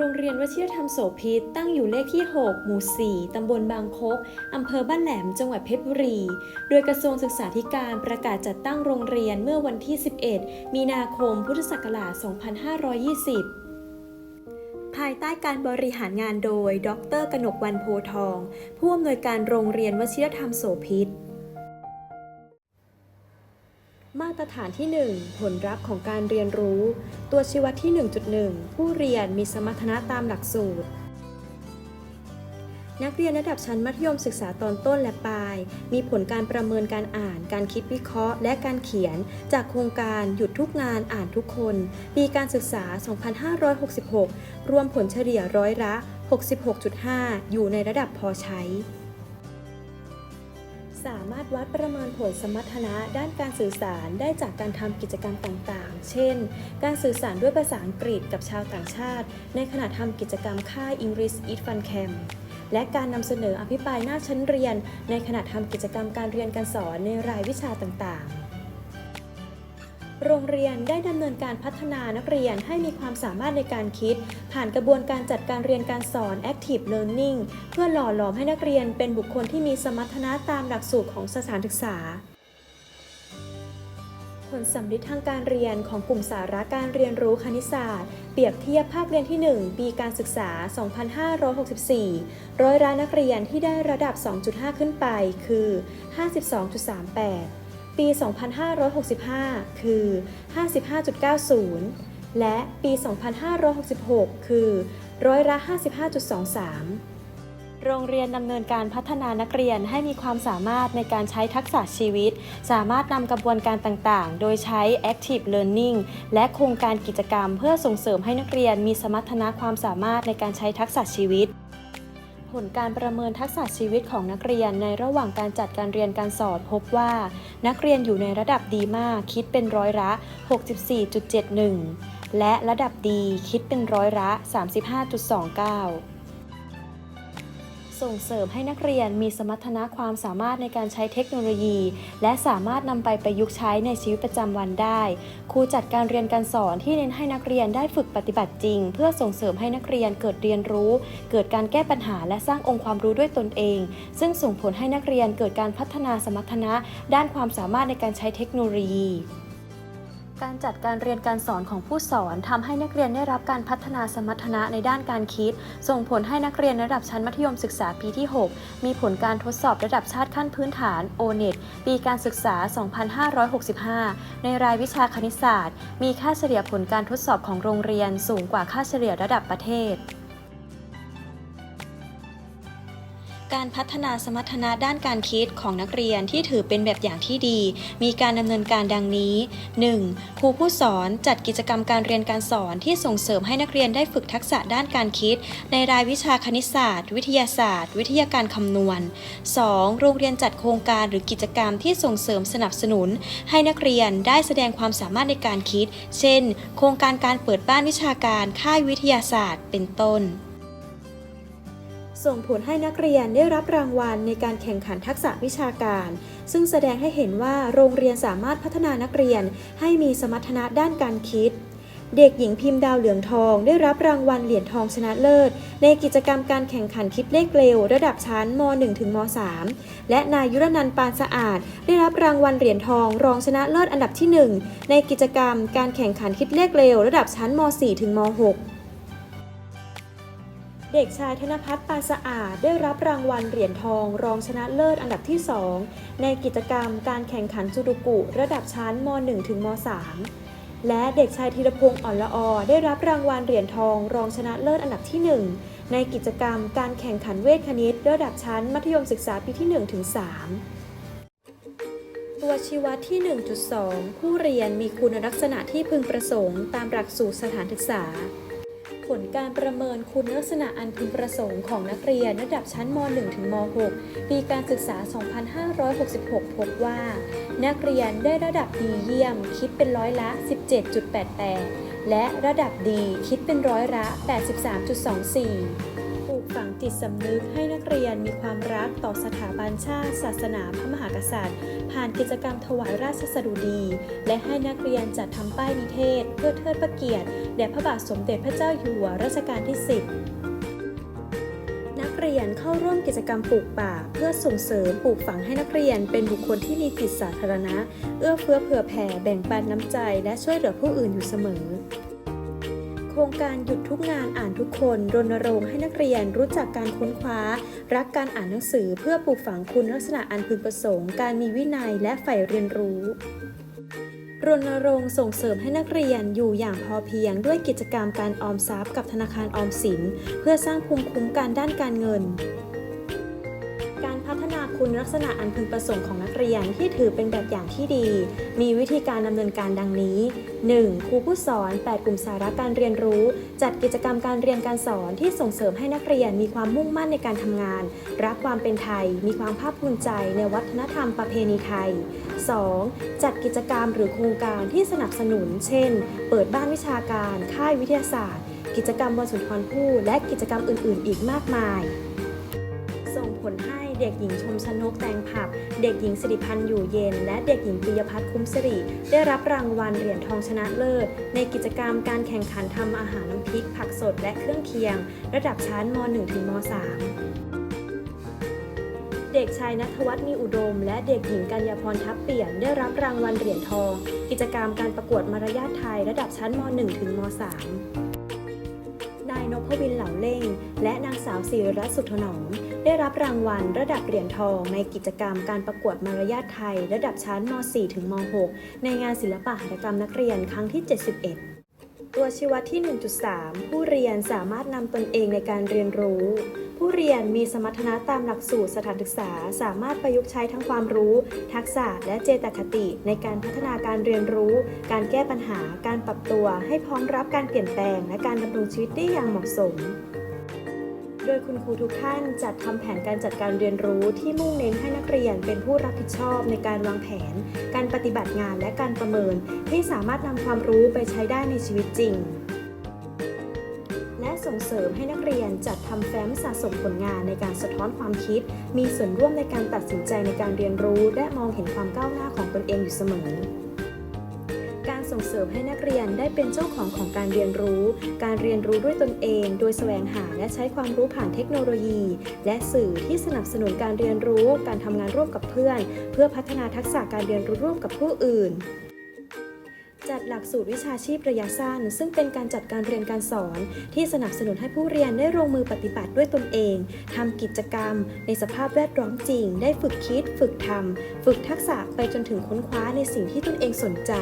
โรงเรียนวชิรธรรมโสภิตตั้งอยู่เลขที่ 6 หมู่ 4 ตำบลบางคกอำเภอบ้านแหลม จังหวัดเพชรบุรี โดยกระทรวงศึกษาธิการประกาศจัดตั้งโรงเรียนเมื่อวันที่ 11 มีนาคม พุทธศักราช 2520ภายใต้การบริหารงานโดย ดร กนกวันโพทอง ผู้อำนวยการโรงเรียนวชิรธรรมโสภิต ฐานที่ 1 ผลลัพธ์ของการเรียนรู้ ตัวชี้วัดที่ 1.1 ผู้เรียนมีสมรรถนะตามหลักสูตร นักเรียนระดับชั้นมัธยมศึกษาตอนต้นและปลาย มีผลการประเมินการอ่าน การคิดวิเคราะห์ และการเขียน จากโครงการหยุดทุกงานอ่านทุกคน ปีการศึกษา 2566 รวมผลเฉลี่ยร้อยละ 66.5 อยู่ในระดับพอใช้ สามารถวัดประเมินผลสมรรถนะด้านการสื่อสารได้จากการทำกิจกรรมต่างๆ เช่น การสื่อสารด้วยภาษาอังกฤษกับชาวต่างชาติ ในขณะทำกิจกรรมค่าย English Eat Fun Camp และการนำเสนออภิปรายหน้าชั้นเรียน ในขณะทำกิจกรรมการเรียนการสอนในรายวิชาต่างๆ โรงเรียนได้ดำเนินการพัฒนานักเรียนให้มีความสามารถในการคิด ผ่านกระบวนการจัดการเรียนการสอน Active Learning เพื่อหล่อหลอมให้นักเรียนเป็นบุคคลที่มีสมรรถนะตามหลักสูตรของสถานศึกษา ผลสัมฤทธิ์ทางการเรียนของกลุ่มสาระการเรียนรู้คณิตศาสตร์ เปรียบเทียบภาคเรียนที่ 1 ปีการศึกษา 2564 ร้อยละนักเรียนที่ได้ระดับ 2.5 ขึ้นไปคือ 52.38 ปี 2565 คือ 55.90 และปี 2566 คือร้อยละ 55.23 โรงเรียนดำเนินการพัฒนานักเรียนให้มีความสามารถในการใช้ทักษะชีวิต สามารถนำกระบวนการต่างๆ โดยใช้ Active Learning และโครงการกิจกรรมเพื่อส่งเสริมให้นักเรียนมีสมรรถนะความสามารถในการใช้ทักษะชีวิต ลการประเมินทักษะชีวิตของนักเรียนในระหว่างการจัดการเรียนการสอนพบว่า นักเรียนอยู่ในระดับดีมากคิดเป็นร้อยละ 64.71 และระดับดีคิดเป็นร้อยละ 35.29 ส่งเสริมให้นักเรียนมีสมรรถนะความสามารถในการใช้เทคโนโลยี และสามารถนำไปประยุกต์ใช้ในชีวิตประจำวันได้ ครูจัดการเรียนการสอนที่เน้นให้นักเรียนได้ฝึกปฏิบัติจริง เพื่อส่งเสริมให้นักเรียนเกิดเรียนรู้ เกิดการแก้ปัญหาและสร้างองค์ความรู้ด้วยตนเอง ซึ่งส่งผลให้นักเรียนเกิดการพัฒนาสมรรถนะ ด้านความสามารถในการใช้เทคโนโลยี การจัดการเรียนการสอนของผู้สอนทำให้นักเรียนได้รับการพัฒนาสมรรถนะในด้านการคิด ส่งผลให้นักเรียนระดับชั้นมัธยมศึกษาปีที่ 6 มีผลการทดสอบระดับชาติขั้นพื้นฐาน O-NET ปีการศึกษา 2565 ในรายวิชาคณิตศาสตร์ มีค่าเฉลี่ยผลการทดสอบของโรงเรียนสูงกว่าค่าเฉลี่ยระดับประเทศ การพัฒนาสมรรถนะด้านการคิดของนักเรียนที่ถือเป็นแบบอย่างที่ดี มีการดำเนินการดังนี้ 1. ครูผู้สอนจัดกิจกรรมการเรียนการสอนที่ส่งเสริมให้นักเรียนได้ฝึกทักษะด้านการคิด ในรายวิชาคณิตศาสตร์ วิทยาศาสตร์ วิทยาการคำนวณ 2. โรงเรียนจัดโครงการหรือกิจกรรมที่ส่งเสริมสนับสนุน ให้นักเรียนได้แสดงความสามารถในการคิด เช่น โครงการการเปิดบ้านวิชาการ ค่ายวิทยาศาสตร์ เป็นต้น ส่งผลให้นักเรียนได้รับรางวัลในการแข่งขันทักษะวิชาการ ซึ่งแสดงให้เห็นว่าโรงเรียนสามารถพัฒนานักเรียนให้มีสมรรถนะด้านการคิด เด็กหญิงพิมพ์ดาวเหลืองทอง ได้รับรางวัลเหรียญทองชนะเลิศ ในกิจกรรมการแข่งขันคิดเลขเร็ว ระดับชั้นม .1 ถึงม .3 และนายยุรนันท์ปานสะอาด ได้รับรางวัลเหรียญทอง รองชนะเลิศอันดับที่ 1 ในกิจกรรมการแข่งขันคิดเลขเร็ว ระดับชั้นม .4 ถึงม .6 เด็กชายธนพัฒน์ปาสะอาดได้รับรางวัลเหรียญทอง รองชนะเลิศอันดับที่ 2 ในกิจกรรมการแข่งขันจูดุกุระดับชั้นม .1 ถึงม .3 และเด็กชายธีรพงศ์อ่อนละออได้รับรางวัลเหรียญทอง รองชนะเลิศอันดับที่ 1 ในกิจกรรมการแข่งขันเวทคณิต ระดับชั้นมัธยมศึกษาปีที่ 1 ถึง 3ตัวชี้วัดที่ 1.2 ผู้เรียนมีคุณลักษณะที่พึงประสงค์ตามหลักสูตรสถานศึกษา ผลการประเมินคุณลักษณะอันพึงประสงค์ของนักเรียนระดับชั้นม .1 ถึงม .6 ปีการศึกษา 2566 พบว่า นักเรียนได้ระดับดีเยี่ยม คิดเป็นร้อยละ 17.88 และระดับดีคิดเป็นร้อยละ 83.24 ฝังจิตสำนึกให้นักเรียนมีความรักต่อสถาบันชาติ ศาสนาพระมหากษัตริย์ ผ่านกิจกรรมถวายราชสดุดี และให้นักเรียนจัดทำป้ายนิเทศ เพื่อเทิดพระเกียรติแด่พระบาทสมเด็จพระเจ้าอยู่หัวรัชกาลที่ 10นักเรียนเข้าร่วมกิจกรรมปลูกป่า เพื่อส่งเสริมปลูกฝังให้นักเรียนเป็นบุคคลที่มีจิตสาธารณะ เอื้อเฟื้อเผื่อแผ่แบ่งปันน้ำใจ และช่วยเหลือผู้อื่นอยู่เสมอ โครงการหยุดทุกงานอ่านทุกคนรณรงค์ให้นักเรียนรู้จักการค้นคว้า รักการอ่านหนังสือเพื่อปลูกฝังคุณลักษณะอันพึงประสงค์ การมีวินัยและใฝ่เรียนรู้รณรงค์ส่งเสริมให้นักเรียนอยู่อย่างพอเพียงด้วยกิจกรรมการออมทรัพย์กับธนาคารออมสิน เพื่อสร้างภูมิคุ้มกันด้านการเงิน นาคุณลักษณะอันพึงประสงค์ของนักเรียนที่ถือเป็นแบบอย่างที่ดี มีวิธีการดำเนินการดังนี้ 1. ครูผู้สอน 8 กลุ่มสาระการเรียนรู้ จัดกิจกรรมการเรียนการสอนที่ส่งเสริมให้นักเรียนมีความมุ่งมั่นในการทำงาน รักความเป็นไทย มีความภาคภูมิใจในวัฒนธรรมประเพณีไทย 2. จัดกิจกรรมหรือโครงการที่สนับสนุน เช่น เปิดบ้านวิชาการ ค่ายวิทยาศาสตร์ กิจกรรมวันสุนทรภู่และกิจกรรมอื่น ๆ อีกมากมาย ส่งผลให้ เด็กหญิงชมชนกแตงผับเด็กหญิงสิริพันธ์อยู่เย็น และเด็กหญิงปิยพัฒน์คุ้มสิริ ได้รับรางวัลเหรียญทองชนะเลิศ ในกิจกรรมการแข่งขันทำอาหารน้ำพริก ผักสดและเครื่องเคียง ระดับชั้นม .1 ถึงม .3 เด็กชายนัทวัฒน์มีอุดม และเด็กหญิงกัญญาพรทับเปลี่ยนได้รับรางวัลเหรียญทอง กิจกรรมการประกวดมารยาทไทยระดับชั้นม .1 ถึงม .3 พวินเหล่าเล่ง และนางสาวศิริรัตน์สุถนอมได้รับรางวัลระดับเหรียญทองในกิจกรรมการประกวดมารยาทไทย ระดับชั้นม .4 ถึงม .6 ในงานศิลปะหัตถกรรมนักเรียนครั้งที่ 71ตัวชี้วัดที่ 1.3 ผู้เรียนสามารถนำตนเองในการเรียนรู้ ผู้เรียนมีสมรรถนะตามหลักสูตรสถานศึกษา สามารถประยุกต์ใช้ทั้งความรู้ ทักษะและเจตคติ ในการพัฒนาการเรียนรู้ การแก้ปัญหา การปรับตัว ให้พร้อมรับการเปลี่ยนแปลง และการดำรงชีวิตได้อย่างเหมาะสมโดยคุณครูทุกท่านจัดทำแผนการจัดการเรียนรู้ที่มุ่งเน้นให้นักเรียนเป็นผู้รับผิดชอบในการวางแผน การปฏิบัติงานและการประเมิน ที่สามารถนำความรู้ไปใช้ได้ในชีวิตจริง ส่งเสริมให้นักเรียนจัดทำแฟ้มสะสมผลงานในการสะท้อนความคิด มีส่วนร่วมในการตัดสินใจในการเรียนรู้ และมองเห็นความก้าวหน้าของตนเองอยู่เสมอ การส่งเสริมให้นักเรียนได้เป็นเจ้าของของการเรียนรู้ การเรียนรู้ด้วยตนเอง โดยแสวงหาและใช้ความรู้ผ่านเทคโนโลยี และสื่อที่สนับสนุนการเรียนรู้ การทำงานร่วมกับเพื่อน เพื่อพัฒนาทักษะการเรียนรู้ร่วมกับผู้อื่น จัดหลักสูตรวิชาชีพระยะสั้น ซึ่งเป็นการจัดการเรียนการสอน ที่สนับสนุนให้ผู้เรียนได้ลงมือปฏิบัติด้วยตนเอง ทำกิจกรรม ในสภาพแวดล้อมจริง ได้ฝึกคิด ฝึกทำ ฝึกทักษะไปจนถึงค้นคว้าในสิ่งที่ตนเองสนใจ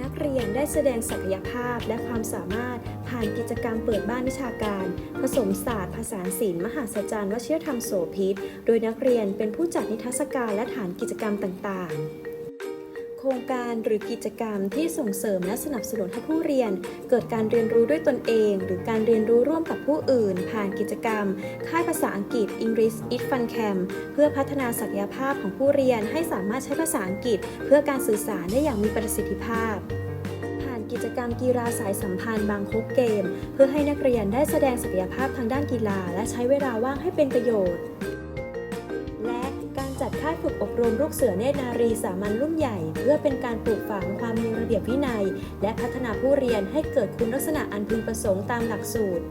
นักเรียนได้แสดงศักยภาพและความสามารถผ่านกิจกรรมเปิดบ้านวิชาการ ผสมศาสตร์ภาษาศิลป์มหาศจรรย์วชิรธรรมโสภิต โดยนักเรียนเป็นผู้จัดนิทรรศการและฐานกิจกรรมต่างๆ โครงการหรือกิจกรรมที่ส่งเสริมและสนับสนุนให้ผู้เรียน เกิดการเรียนรู้ด้วยตนเอง หรือการเรียนรู้ร่วมกับผู้อื่น ผ่านกิจกรรม ค่ายภาษาอังกฤษ English It Fun Camp เพื่อพัฒนาศักยภาพของผู้เรียนให้สามารถใช้ภาษาอังกฤษ เพื่อการสื่อสารได้อย่างมีประสิทธิภาพผ่านกิจกรรมกีฬาสายสัมพันธ์บางคกเกม เพื่อให้นักเรียนได้แสดงศักยภาพทางด้านกีฬา และใช้เวลาว่างให้เป็นประโยชน์ ค่ายฝึกอบรมลูกเสือเนตรนารีสามัญรุ่นใหญ่ เพื่อเป็นการปลูกฝังความมีระเบียบวินัย และพัฒนาผู้เรียนให้เกิดคุณลักษณะอันพึงประสงค์ตามหลักสูตร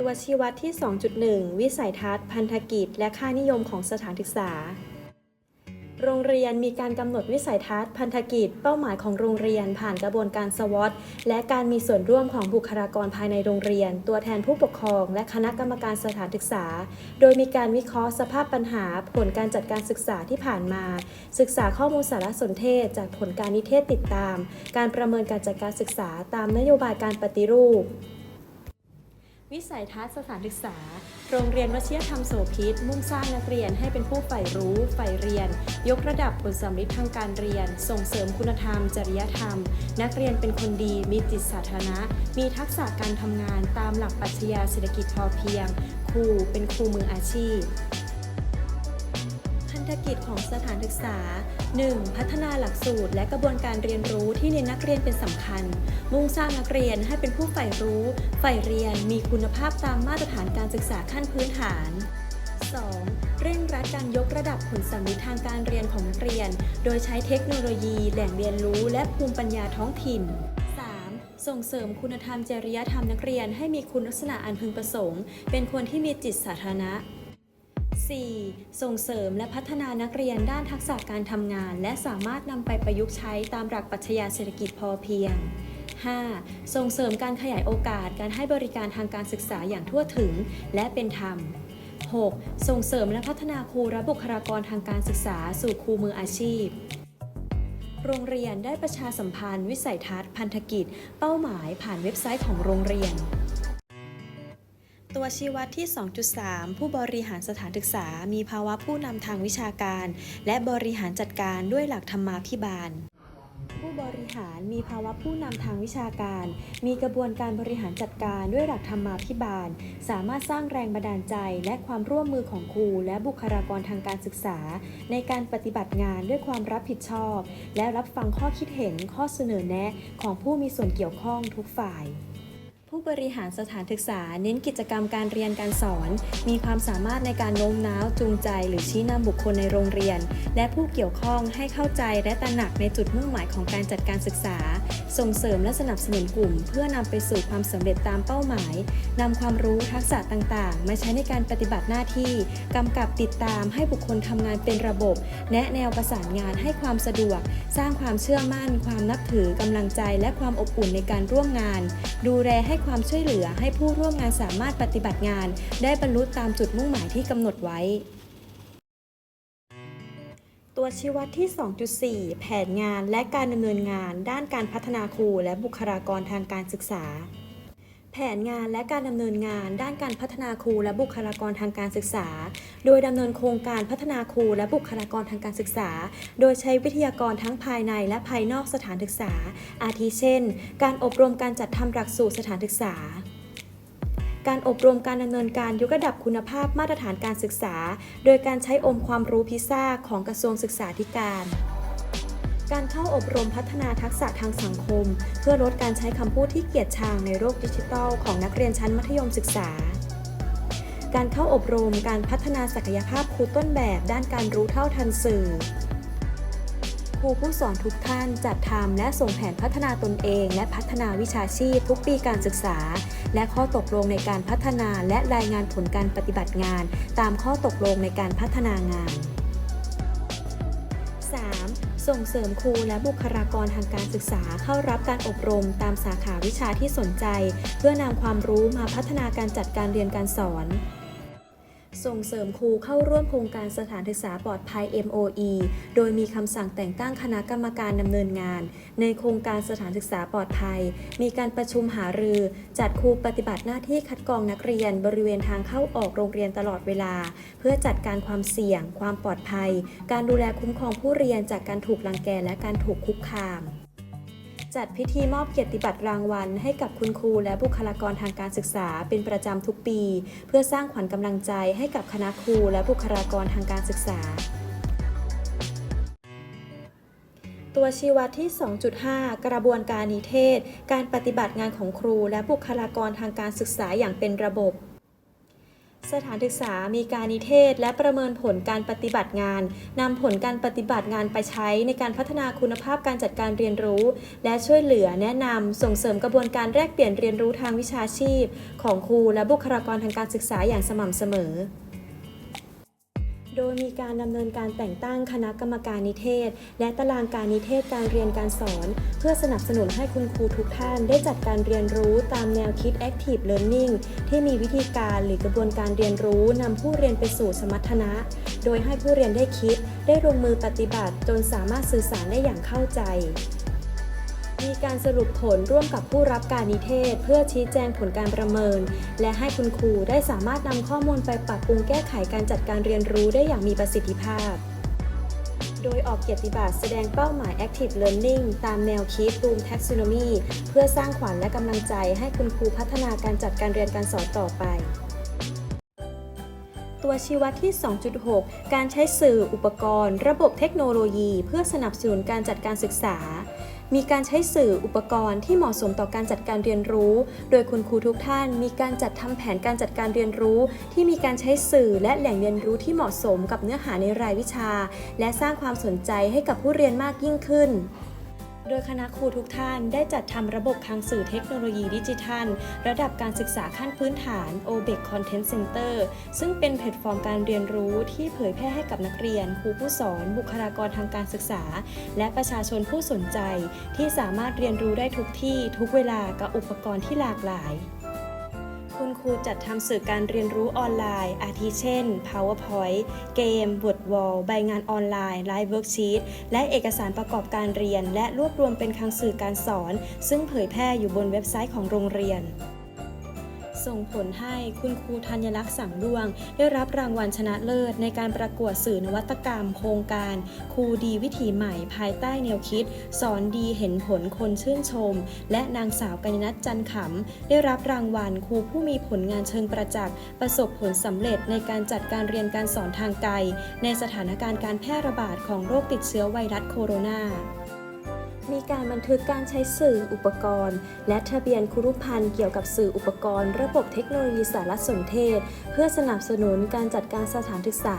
ตัวชี้วัดที่ 2.1 วิสัยทัศน์ พันธกิจ และค่านิยมของสถานศึกษา โรงเรียนมีการกำหนดวิสัยทัศน์พันธกิจเป้าหมายของโรงเรียนผ่านกระบวนการสวอตและการมีส่วนร่วมของบุคลากรภายในโรงเรียน ตัวแทนผู้ปกครอง และคณะกรรมการสถานศึกษา โดยมีการวิเคราะห์สภาพปัญหา ผลการจัดการศึกษาที่ผ่านมา ศึกษาข้อมูลสารสนเทศ จากผลการนิเทศติดตาม การประเมินการจัดการศึกษาตามนโยบายการปฏิรูป วิสัยทัศน์สถานศึกษา โรงเรียนวชิรธรรมโสพิต มุ่งสร้างนักเรียนให้เป็นผู้ใฝ่รู้ใฝ่เรียน ยกระดับผลสำลิดทางการเรียน ส่งเสริมคุณธรรม จริยธรรม นักเรียนเป็นคนดี มีจิตสาธารณะ มีทักษะการทำงานตามหลักปรัชญาเศรษฐกิจพอเพียง ครูเป็นครูมืออาชีพ ธกิจของสถานศึกษา 1. พัฒนาหลักสูตร และกระบวนการเรียนรู้ที่เน้นนักเรียนเป็นสำคัญ มุ่งสร้างนักเรียนให้เป็นผู้ใฝ่รู้ใฝ่เรียนมีคุณภาพตามมาตรฐานการศึกษาขั้นพื้นฐาน 2. เร่งรัดการยกระดับผลสัมฤทธิ์ทางการเรียนของนักเรียน โดยใช้เทคโนโลยี แหล่งเรียนรู้ และภูมิปัญญาท้องถิ่นส่งเสริมคุณธรรมจริยธรรมนักเรียนให้มีคุณลักษณะอันพึงประสงค์ เป็นคนที่มีจิตสาธารณะ 4. ส่งเสริมและพัฒนานักเรียนด้านทักษะการทำงาน และสามารถนำไปประยุกต์ใช้ตามหลักปรัชญาเศรษฐกิจพอเพียง 5. ส่งเสริมการขยายโอกาสการให้บริการทางการศึกษาอย่างทั่วถึงและเป็นธรรม 6. ส่งเสริมและพัฒนาครูและบุคลากรทางการศึกษาสู่ครูมืออาชีพ โรงเรียนได้ประชาสัมพันธ์ วิสัยทัศน์ พันธกิจ เป้าหมายผ่านเว็บไซต์ของโรงเรียน ตัวชี้วัดที่ 2.3 ผู้บริหารสถานศึกษา มีภาวะผู้นำทางวิชาการ และบริหารจัดการด้วยหลักธรรมาภิบาล ผู้บริหารมีภาวะผู้นำทางวิชาการ มีกระบวนการบริหารจัดการด้วยหลักธรรมาภิบาล สามารถสร้างแรงบันดาลใจ และความร่วมมือของครู และบุคลากรทางการศึกษา ในการปฏิบัติงานด้วยความรับผิดชอบ และรับฟังข้อคิดเห็นข้อเสนอแนะ ของผู้มีส่วนเกี่ยวข้องทุกฝ่าย ผู้บริหารสถานศึกษาเน้นกิจกรรมการเรียนการสอน มีความสามารถในการโน้มน้าวจูงใจ หรือชี้นำบุคคลในโรงเรียน และผู้เกี่ยวข้องให้เข้าใจและตระหนักในจุดมุ่งหมายของการจัดการศึกษา ส่งเสริมและสนับสนุนกลุ่ม เพื่อนำไปสู่ความสำเร็จตามเป้าหมายนำความรู้ทักษะต่างๆ มาใช้ในการปฏิบัติหน้าที่กำกับติดตามให้บุคคลทำงานเป็นระบบ แนะแนวประสานงานให้ความสะดวก สร้างความเชื่อมั่น ความนับถือกำลังใจ และความอบอุ่นในการร่วมงาน ดูแลให้ความช่วยเหลือให้ผู้ร่วมงานสามารถปฏิบัติงาน ได้บรรลุตามจุดมุ่งหมายที่กำหนดไว้ ตัวชี้วัดที่ 2.4 แผนงานและการดำเนินงาน ด้านการพัฒนาครูและบุคลากรทางการศึกษา แผนงานและการดำเนินงานด้านการพัฒนาครูและบุคลากรทางการศึกษา โดยดำเนินโครงการพัฒนาครูและบุคลากรทางการศึกษา โดยใช้วิทยากรทั้งภายในและภายนอกสถานศึกษา อาทิเช่น การอบรมการจัดทำหลักสูตรสถานศึกษา การอบรมการดำเนินการยกระดับคุณภาพมาตรฐานการศึกษา โดยการใช้องค์ความรู้พิซซ่าของกระทรวงศึกษาธิการ การเข้าอบรมพัฒนาทักษะทางสังคม เพื่อลดการใช้คำพูดที่เกียจชังในโลกดิจิทัลของนักเรียนชั้นมัธยมศึกษา การเข้าอบรมการพัฒนาศักยภาพครูต้นแบบด้านการรู้เท่าทันสื่อ ครูผู้สอนทุกท่านจัดทำและส่งแผนพัฒนาตนเอง และพัฒนาวิชาชีพทุกปีการศึกษา และข้อตกลงในการพัฒนาและรายงานผลการปฏิบัติงาน ตามข้อตกลงในการพัฒนางาน ส่งเสริมครูและบุคลากรทางการศึกษาเข้ารับการอบรมตามสาขาวิชาที่สนใจ เพื่อนำความรู้มาพัฒนาการจัดการเรียนการสอน ส่งเสริมครูเข้าร่วมโครงการสถานศึกษาปลอดภัย MOE โดยมีคำสั่งแต่งตั้งคณะกรรมการดำเนินงาน ในโครงการสถานศึกษาปลอดภัย มีการประชุมหารือ จัดครูปฏิบัติหน้าที่คัดกรองนักเรียน บริเวณทางเข้าออกโรงเรียนตลอดเวลา เพื่อจัดการความเสี่ยง ความปลอดภัย การดูแลคุ้มครองผู้เรียนจากการถูกลังแกและการถูกคุกคาม จัดพิธีมอบเกียรติบัตรรางวัล ให้กับคุณครูและบุคลากรทางการศึกษาเป็นประจำทุกปี เพื่อสร้างขวัญกำลังใจให้กับคณะครูและบุคลากรทางการศึกษา ตัวชี้วัดที่ 2.5 กระบวนการนิเทศ การปฏิบัติงานของครูและบุคลากรทางการศึกษาอย่างเป็นระบบ สถานศึกษามีการนิเทศ และประเมินผลการปฏิบัติงานนำผลการปฏิบัติงานไปใช้ในการพัฒนาคุณภาพการจัดการเรียนรู้ และช่วยเหลือแนะนำส่งเสริมกระบวนการแลกเปลี่ยนเรียนรู้ทางวิชาชีพ ของครูและบุคลากรทางการศึกษาอย่างสม่ำเสมอ โดยมีการดำเนินการแต่งตั้งคณะกรรมการนิเทศ และตารางการนิเทศการเรียนการสอน เพื่อสนับสนุนให้คุณครูทุกท่านได้จัดการเรียนรู้ตามแนวคิด Active Learning ที่มีวิธีการหรือกระบวนการเรียนรู้นำผู้เรียนไปสู่สมรรถนะ โดยให้ผู้เรียนได้คิด ได้ลงมือปฏิบัติจนสามารถสื่อสารได้อย่างเข้าใจ มีการสรุปผลร่วมกับผู้รับการนิเทศ เพื่อชี้แจงผลการประเมิน และให้คุณครูได้สามารถนำข้อมูลไปปรับปรุงแก้ไขการจัดการเรียนรู้ได้อย่างมีประสิทธิภาพ โดยออกเกียรติบัตรแสดงเป้าหมาย Active Learning ตามแนวคิด Bloom Taxonomy เพื่อสร้างขวัญและกำลังใจให้คุณครูพัฒนาการจัดการเรียนการสอนต่อไปตัวชี้วัดที่ 2.6 การใช้สื่ออุปกรณ์ ระบบเทคโนโลยี เพื่อสนับสนุนการจัดการศึกษา มีการใช้สื่ออุปกรณ์ที่เหมาะสมต่อการจัดการเรียนรู้ โดยคุณครูทุกท่าน มีการจัดทำแผนการจัดการเรียนรู้ ที่มีการใช้สื่อและแหล่งเรียนรู้ที่เหมาะสมกับเนื้อหาในรายวิชา และสร้างความสนใจให้กับผู้เรียนมากยิ่งขึ้น โดยคณะครูทุกท่านได้จัดทำระบบคลังสื่อเทคโนโลยีดิจิทัล ระดับการศึกษาขั้นพื้นฐาน OBEC Content Center ซึ่งเป็นแพลตฟอร์มการเรียนรู้ที่เผยแพร่ให้กับนักเรียน ครูผู้สอน บุคลากรทางการศึกษา และประชาชนผู้สนใจ ที่สามารถเรียนรู้ได้ทุกที่ทุกเวลากับอุปกรณ์ที่หลากหลาย ครูจัดทำสื่อการเรียนรู้ออนไลน์ อาทิเช่น PowerPoint เกม Word Wall ใบงานออนไลน์ไลฟ์เวิร์กชีตและเอกสารประกอบการเรียน และรวบรวมเป็นคลังสื่อการสอน ซึ่งเผยแพร่อยู่บนเว็บไซต์ของโรงเรียน ส่งผลให้คุณครูธัญลักษณ์สังดวง ได้รับรางวัลชนะเลิศในการประกวดสื่อนวัตกรรม โครงการครูดีวิถีใหม่ ภายใต้แนวคิด สอนดีเห็นผลคนชื่นชม และนางสาวกัญญนัทจันขำ ได้รับรางวัลครูผู้มีผลงานเชิงประจักษ์ประสบผลสำเร็จในการจัดการเรียนการสอนทางไกล ในสถานการณ์การแพร่ระบาดของโรคติดเชื้อไวรัสโคโรนา มีการบันทึกการใช้สื่ออุปกรณ์ และทะเบียนคุรุพันธ์เกี่ยวกับสื่ออุปกรณ์ ระบบเทคโนโลยีสารสนเทศ เพื่อสนับสนุนการจัดการสถานศึกษา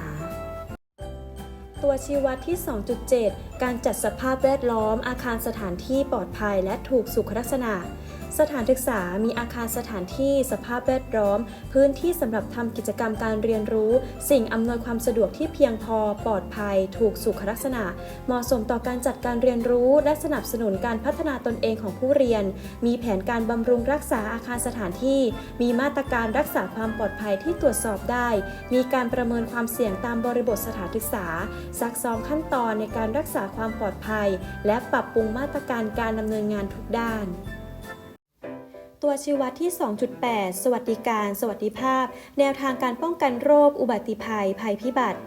ตัวชี้วัดที่ 2.7 การจัดสภาพแวดล้อมอาคารสถานที่ปลอดภัยและถูกสุขลักษณะ สถานศึกษามีอาคารสถานที่สภาพแวดล้อม พื้นที่สำหรับทำกิจกรรมการเรียนรู้ สิ่งอำนวยความสะดวกที่เพียงพอปลอดภัย ถูกสุขลักษณะ เหมาะสมต่อการจัดการเรียนรู้ และสนับสนุนการพัฒนาตนเองของผู้เรียน มีแผนการบำรุงรักษาอาคารสถานที่ มีมาตรการรักษาความปลอดภัยที่ตรวจสอบได้ มีการประเมินความเสี่ยงตามบริบทสถานศึกษา ซักซ้อมขั้นตอนในการรักษาความปลอดภัย และปรับปรุงมาตรการการดำเนินงานทุกด้าน ตัวชี้วัดที่ 2.8 สวัสดิการ สวัสดิภาพ แนวทางการป้องกันโรค อุบัติภัย ภัยพิบัติ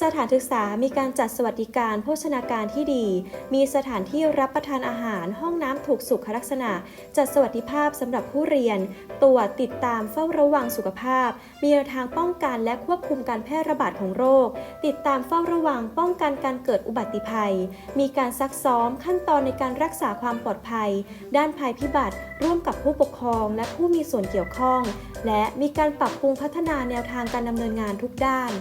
สถานศึกษามีการจัดสวัสดิการโภชนาการที่ดี มีสถานที่รับประทานอาหาร ห้องน้ำถูกสุขลักษณะ จัดสวัสดิภาพสำหรับผู้เรียน ตรวจติดตามเฝ้าระวังสุขภาพ มีแนวทางป้องกันและควบคุมการแพร่ระบาดของโรค ติดตามเฝ้าระวังป้องกันการเกิดอุบัติภัย มีการซักซ้อมขั้นตอนในการรักษาความปลอดภัย ด้านภัยพิบัติ ร่วมกับผู้ปกครองและผู้มีส่วนเกี่ยวข้อง และมีการปรับปรุงพัฒนาแนวทางการดำเนินงานทุกด้าน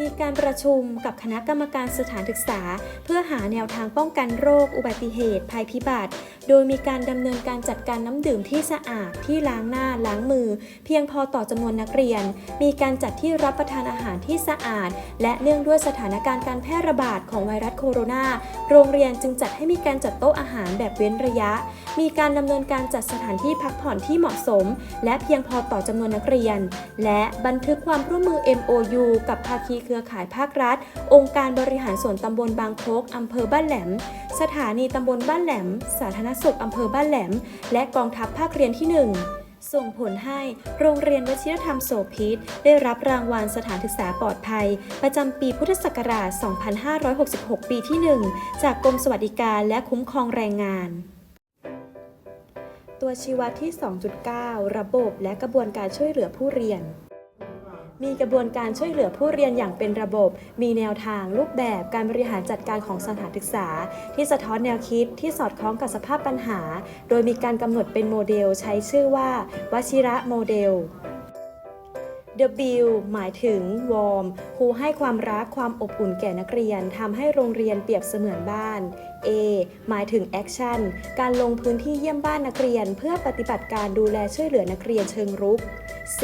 มีการประชุมกับคณะกรรมการสถานศึกษา เพื่อหาแนวทางป้องกันโรค อุบัติเหตุ ภัยพิบัติ โดยมีการดำเนินการจัดการน้ำดื่มที่สะอาดที่ล้างหน้าล้างมือ เพียงพอต่อจำนวนนักเรียน มีการจัดที่รับประทานอาหารที่สะอาด และเนื่องด้วยสถานการณ์การแพร่ระบาดของไวรัสโคโรนา โรงเรียนจึงจัดให้มีการจัดโต๊ะอาหารแบบเว้นระยะ มีการดำเนินการจัดสถานที่พักผ่อนที่เหมาะสม และเพียงพอต่อจำนวนนักเรียน และบันทึกความร่วมมือ MOU กับภาคีเครือข่ายภาครัฐ องค์การบริหารส่วนตำบลบางโคกอำเภอบ้านแหลม สถานีตำบลบ้านแหลม สาธารณสุขอำเภอบ้านแหลม และกองทัพภาคเรียนที่ 1 ส่งผลให้โรงเรียนวชิรธรรมโสพิษได้รับรางวัลสถานศึกษาปลอดภัย ประจำปีพุทธศักราช 2566 ปีที่ 1 จากกรมสวัสดิการและคุ้มครองแรงงานตัวชี้วัดที่ 2.9 ระบบและกระบวนการช่วยเหลือผู้เรียน มีกระบวนการช่วยเหลือผู้เรียนอย่างเป็นระบบ มีแนวทางรูปแบบการบริหารจัดการของสถานศึกษา ที่สะท้อนแนวคิดที่สอดคล้องกับสภาพปัญหา โดยมีการกำหนดเป็นโมเดลใช้ชื่อว่า วชิระโมเดล W หมายถึง warm ครูให้ความรักความอบอุ่นแก่นักเรียนทำให้โรงเรียนเปรียบเสมือนบ้าน A หมายถึง action การลงพื้นที่เยี่ยมบ้านนักเรียน เพื่อปฏิบัติการดูแลช่วยเหลือนักเรียนเชิงรุก C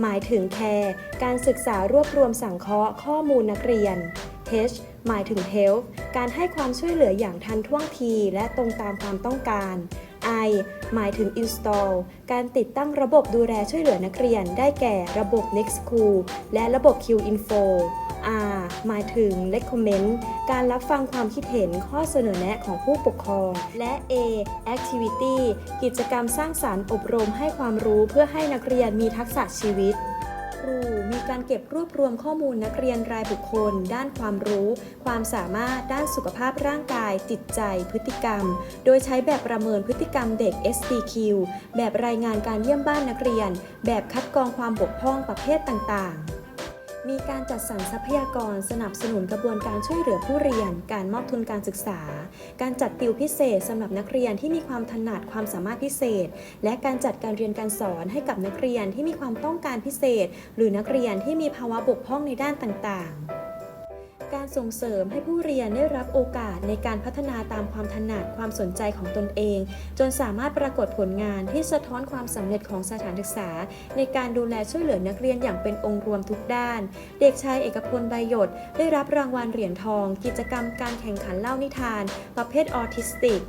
หมายถึง care การศึกษารวบรวมสังเคราะห์ข้อมูลนักเรียน H หมายถึง help การให้ความช่วยเหลืออย่างทันท่วงทีและตรงตามความต้องการ I หมายถึง install การติดตั้งระบบดูแลช่วยเหลือนักเรียน ได้แก่ระบบ Next School และระบบ Q Info R หมายถึง recommend การรับฟังความคิดเห็นข้อเสนอแนะของผู้ปกครอง และ A activity กิจกรรมสร้างสารรค์อบรมให้ความรู้เพื่อให้นักเรียนมีทักษะชีวิต ครูมีการเก็บรวบรวมข้อมูลนักเรียนรายบุคคล ด้านความรู้ ความสามารถด้านสุขภาพร่างกาย จิตใจ พฤติกรรม โดยใช้แบบประเมินพฤติกรรมเด็ก SDQ แบบรายงานการเยี่ยมบ้านนักเรียน แบบคัดกรองความบกพร่องประเภทต่างๆ มีการจัดสรรทรัพยากรสนับสนุนกระบวนการช่วยเหลือผู้เรียน การมอบทุนการศึกษา การจัดติวพิเศษสำหรับนักเรียนที่มีความถนัดความสามารถพิเศษ และการจัดการเรียนการสอนให้กับนักเรียนที่มีความต้องการพิเศษ หรือนักเรียนที่มีภาวะบกพร่องในด้านต่างๆ การส่งเสริมให้ผู้เรียนได้รับโอกาสในการพัฒนาตามความถนัดความสนใจของตนเอง จนสามารถปรากฏผลงานที่สะท้อนความสำเร็จของสถานศึกษา ในการดูแลช่วยเหลือนักเรียนอย่างเป็นองค์รวมทุกด้าน เด็กชายเอกพลใบหยด ได้รับรางวัลเหรียญทอง กิจกรรมการแข่งขันเล่านิทาน ประเภทออทิสติก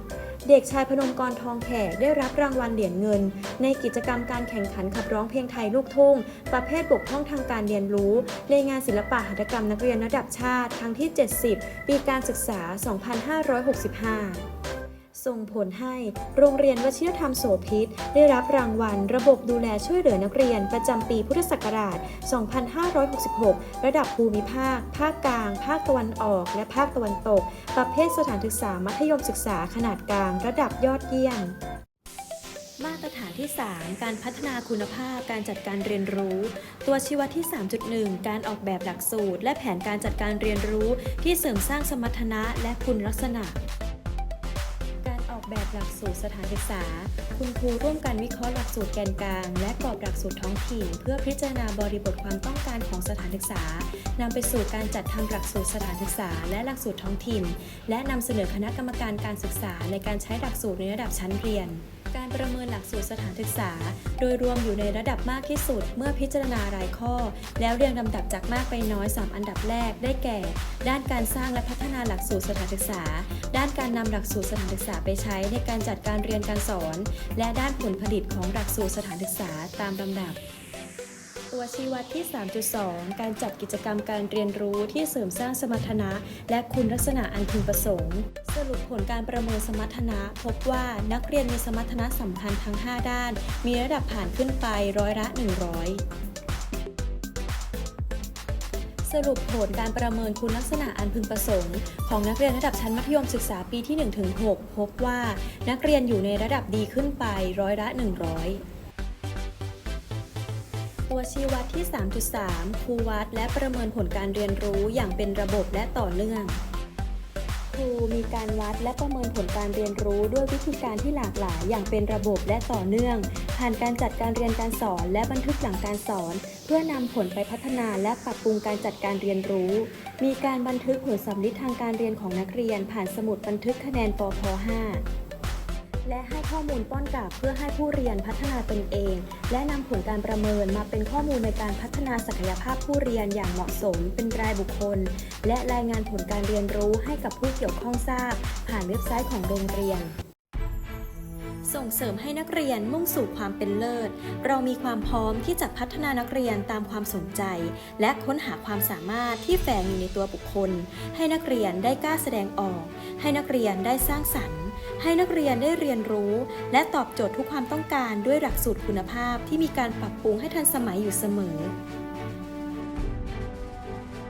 เด็กชายพนมกรทองแขกได้รับรางวัลเหรียญเงิน ในกิจกรรมการแข่งขันขับร้องเพลงไทยลูกทุ่ง ประเภทบกพร่องทางการเรียนรู้ ในงานศิลปะหัตถกรรมนักเรียนระดับชาติ ครั้งที่ 70 ปีการศึกษา 2565 ส่งผลให้โรงเรียนวชิรธรรมโสพิษ ได้รับรางวัล ระบบดูแลช่วยเหลือนักเรียน ประจำปีพุทธศักราช 2566 ระดับภูมิภาค ภาคกลาง ภาคตะวันออก และภาคตะวันตก ประเภทสถานศึกษามัธยมศึกษาขนาดกลาง ระดับยอดเยี่ยมมาตรฐานที่ 3 การพัฒนาคุณภาพการจัดการเรียนรู้ ตัวชี้วัดที่ 3.1 การออกแบบหลักสูตร และแผนการจัดการเรียนรู้ที่เสริมสร้างสมรรถนะและคุณลักษณะ แบบหลักสูตรสถานศึกษา คุณครูร่วมกันวิเคราะห์หลักสูตรแกนกลาง และกรอบหลักสูตรท้องถิ่น เพื่อพิจารณาบริบทความต้องการของสถานศึกษานำไปสู่การจัดทำหลักสูตรสถานศึกษา และหลักสูตรท้องถิ่น และนำเสนอคณะกรรมการการศึกษาในการใช้หลักสูตรในระดับชั้นเรียน การประเมินหลักสูตรสถานศึกษา โดยรวมอยู่ในระดับมากที่สุดเมื่อพิจารณารายข้อ แล้วเรียงลำดับจากมากไปน้อย 3 อันดับแรกได้แก่ ด้านการสร้างและพัฒนาหลักสูตรสถานศึกษา ด้านการนำหลักสูตรสถานศึกษาไปใช้ในการจัดการเรียนการสอน และด้านผลผลิตของหลักสูตรสถานศึกษาตามลำดับ ตัวชี้วัดที่ 3.2 การจัดกิจกรรมการเรียนรู้ที่เสริมสร้างสมรรถนะ และคุณลักษณะอันพึงประสงค์ สรุปผลการประเมินสมรรถนะ พบว่านักเรียนมีสมรรถนะสำคัญทั้ง 5 ด้าน มีระดับผ่านขึ้นไปร้อยละ 100สรุปผลการประเมินคุณลักษณะอันพึงประสงค์ ของนักเรียนระดับชั้นมัธยมศึกษาปีที่ 1-6 พบว่านักเรียนอยู่ในระดับดีขึ้นไปร้อยละ 100 ตัวชี้วัดที่ 3.3 ครูวัดและประเมินผลการเรียนรู้อย่างเป็นระบบและต่อเนื่อง ครูมีการวัดและประเมินผลการเรียนรู้ด้วยวิธีการที่หลากหลายอย่างเป็นระบบและต่อเนื่อง ผ่านการจัดการเรียนการสอนและบันทึกหลังการสอน เพื่อนำผลไปพัฒนาและปรับปรุงการจัดการเรียนรู้ มีการบันทึกผลสำลิดทางการเรียนของนักเรียน ผ่านสมุดบันทึกคะแนนปพ 5 และให้ข้อมูลป้อนกลับเพื่อให้ผู้เรียนพัฒนาตนเอง และนำผลการประเมินมาเป็นข้อมูลในการพัฒนาศักยภาพผู้เรียนอย่างเหมาะสม เป็นรายบุคคล และรายงานผลการเรียนรู้ให้กับผู้เกี่ยวข้องทราบ ผ่านเว็บไซต์ของโรงเรียน ส่งเสริมให้นักเรียนมุ่งสู่ความเป็นเลิศ เรามีความพร้อมที่จะพัฒนานักเรียนตามความสนใจ และค้นหาความสามารถที่แฝงอยู่ในตัวบุคคล ให้นักเรียนได้กล้าแสดงออก ให้นักเรียนได้สร้างสรรค์ ให้นักเรียนได้เรียนรู้ และตอบโจทย์ทุกความต้องการด้วยหลักสูตรคุณภาพที่มีการปรับปรุงให้ทันสมัยอยู่เสมอ